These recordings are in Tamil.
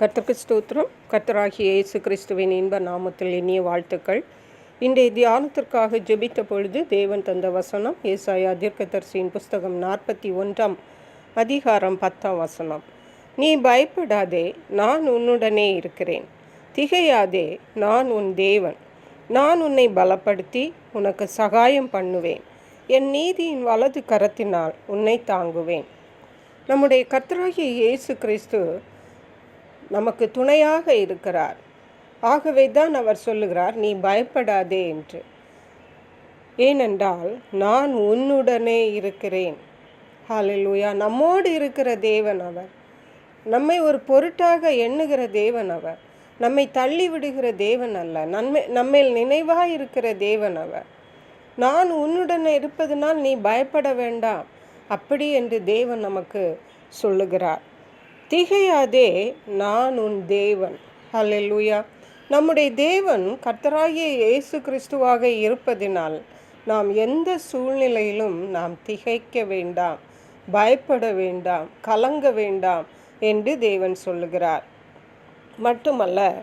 கர்த்தருக்கு ஸ்தோத்திரம். கர்த்தராகிய இயேசு கிறிஸ்துவின் இன்ப நாமத்தில் இனிய வாழ்த்துக்கள். இன்றைய தியானத்திற்காக ஜெபித்த பொழுது தேவன் தந்த வசனம் ஏசாயா தீர்க்கதரிசியின் புஸ்தகம் நாற்பத்தி ஒன்றாம் அதிகாரம் பத்தாம் வசனம். நீ பயப்படாதே நான் உன்னுடனே இருக்கிறேன். திகையாதே நான் உன் தேவன். நான் உன்னை பலப்படுத்தி உனக்கு சகாயம் பண்ணுவேன். என் நீதியின் வலது கரத்தினால் உன்னை தாங்குவேன். நம்முடைய கர்த்தராகிய இயேசு கிறிஸ்து நமக்கு துணையாக இருக்கிறார். ஆகவே தான் அவர் சொல்லுகிறார் நீ பயப்படாதே என்று. ஏனென்றால் நான் உன்னுடனே இருக்கிறேன். ஹalleluya. நம்மோடு இருக்கிற தேவன் அவர். நம்மை ஒரு பொருட்டாக எண்ணுகிற தேவன் அவர். நம்மை தள்ளி விடுகிற தேவன் அல்ல. நன்மை நம்மேல் நினைவாக இருக்கிற தேவன் அவர். நான் உன்னுடனே இருப்பதனால் நீ பயப்பட வேண்டாம். அப்படி என்று தேவன் நமக்கு சொல்லுகிறார். திகையாதே நான் உன் தேவன். ஹalleluya. நம்முடைய தேவன் கர்த்தராகிய இயேசு கிறிஸ்துவாக இருப்பதினால் நாம் எந்த சூழ்நிலையிலும் நாம் திகைக்க வேண்டாம் பயப்பட வேண்டாம் கலங்க வேண்டாம் என்று தேவன் சொல்லுகிறார். மட்டுமல்ல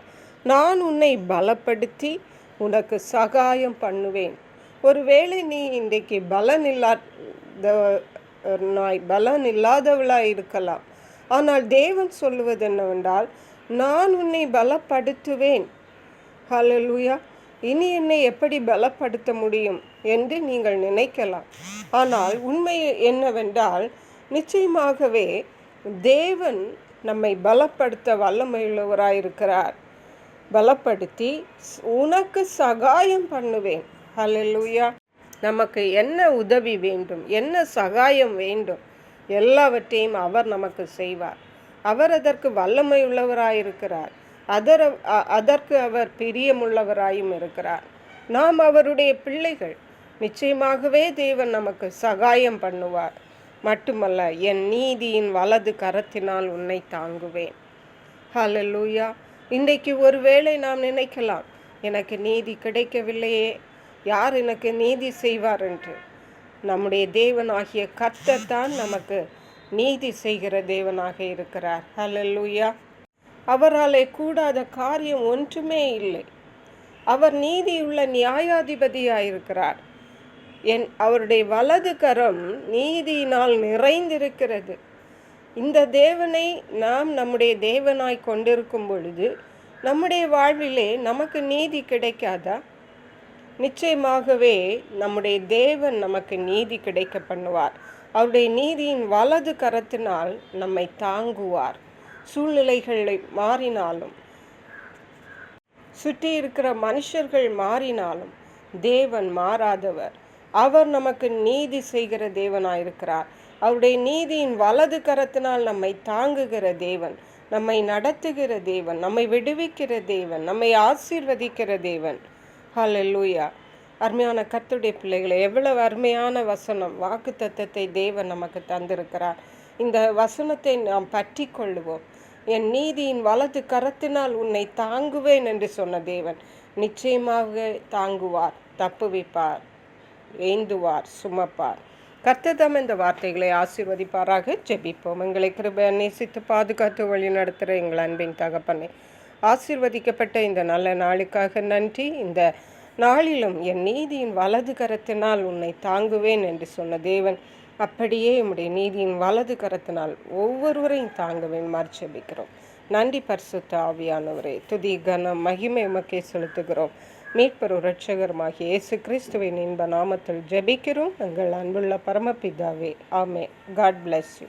நான் உன்னை பலப்படுத்தி உனக்கு சகாயம் பண்ணுவேன். ஒருவேளை நீ இன்றைக்கு பலன் இல்லாத நாய் பலன் இல்லாதவளாக இருக்கலாம் ஆனால் தேவன் சொல்லுவது என்னவென்றால் நான் உன்னை பலப்படுத்துவேன். ஹalleluya. இனி என்னை எப்படி பலப்படுத்த முடியும் என்று நீங்கள் நினைக்கலாம். ஆனால் உண்மை என்னவென்றால் நிச்சயமாகவே தேவன் நம்மை பலப்படுத்த வல்லமையுள்ளவராயிருக்கிறார். பலப்படுத்தி உனக்கு சகாயம் பண்ணுவேன். ஹalleluya. நமக்கு என்ன உதவி வேண்டும்? என்ன சகாயம் வேண்டும்? எல்லாவற்றையும் அவர் நமக்கு செய்வார். அவர் அதற்கு வல்லமை உள்ளவராயிருக்கிறார் அதர அதற்கு அவர் பிரியமுள்ளவராயும் இருக்கிறார். நாம் அவருடைய பிள்ளைகள். நிச்சயமாகவே தேவன் நமக்கு சகாயம் பண்ணுவார். மட்டுமல்ல என் நீதியின் வலது கரத்தினால் உன்னை தாங்குவேன். ஹalleluya. இன்றைக்கு ஒருவேளை நாம் நினைக்கலாம் எனக்கு நீதி கிடைக்கவில்லையே. யார் எனக்கு நீதி செய்வார் என்று? நம்முடைய தேவனாகிய கர்த்தத்தான் நமக்கு நீதி செய்கிற தேவனாக இருக்கிறார். ஹலல்லூயா அவராலே கூடாத காரியம் ஒன்றுமே இல்லை. அவர் நீதியுள்ள நியாயாதிபதியாயிருக்கிறார் என் அவருடைய வலது கரம் நீதியினால் நிறைந்திருக்கிறது. இந்த தேவனை நாம் நம்முடைய தேவனாய் கொண்டிருக்கும் பொழுது நம்முடைய வாழ்விலே நமக்கு நீதி கிடைக்காதா? நிச்சயமாகவே நம்முடைய தேவன் நமக்கு நீதி கிடைக்க பண்ணுவார் அவருடைய நீதியின் வலது கரத்தினால் நம்மை தாங்குவார். சூழ்நிலைகளை மாறினாலும் சுற்றி இருக்கிற மனுஷர்கள் மாறினாலும் தேவன் மாறாதவர். அவர் நமக்கு நீதி செய்கிற தேவனாயிருக்கிறார். அவருடைய நீதியின் வலது கரத்தினால் நம்மை தாங்குகிற தேவன் நம்மை நடத்துகிற தேவன் நம்மை விடுவிக்கிற தேவன் நம்மை ஆசீர்வதிக்கிற தேவன். ஹalleluya அருமையான கத்துடைய பிள்ளைகளை எவ்வளவு அருமையான வசனம் வாக்கு தத்தத்தை தேவன் நமக்கு தந்திருக்கிறார். இந்த வசனத்தை நாம் பற்றி கொள்ளுவோம். என் நீதியின் வலது கரத்தினால் உன்னை தாங்குவேன் என்று சொன்ன தேவன் நிச்சயமாக தாங்குவார் தப்புவிப்பார் ஏந்துவார் சுமப்பார். கர்த்ததம் இந்த வார்த்தைகளை ஆசீர்வதிப்பாராக. ஜெபிப்போம். எங்களை கிருபை நேசித்து பாதுகாத்து வழி நடத்துகிற எங்கள் அன்பின் தகப்பனை ஆசிர்வதிக்கப்பட்ட இந்த நல்ல நாளுக்காக நன்றி. இந்த நாளிலும் என் நீதியின் வலது கரத்தினால் உன்னை தாங்குவேன் என்று சொன்ன தேவன் அப்படியே உம்முடைய நீதியின் வலது கரத்தினால் ஒவ்வொருவரையும் தாங்குவேன் மறுச்சபிக்கிறோம் நன்றி பரிசுத்த ஆவியானவரே துதி கனம் மகிமை உமக்கே செலுத்துகிறோம். மீட்பரு இரட்சகருமாகிய இயேசு கிறிஸ்துவின் இன்ப நாமத்தில் ஜெபிக்கிறோம். எங்கள் அன்புள்ள பரமபிதாவே ஆமே காட் பிளஸ் யூ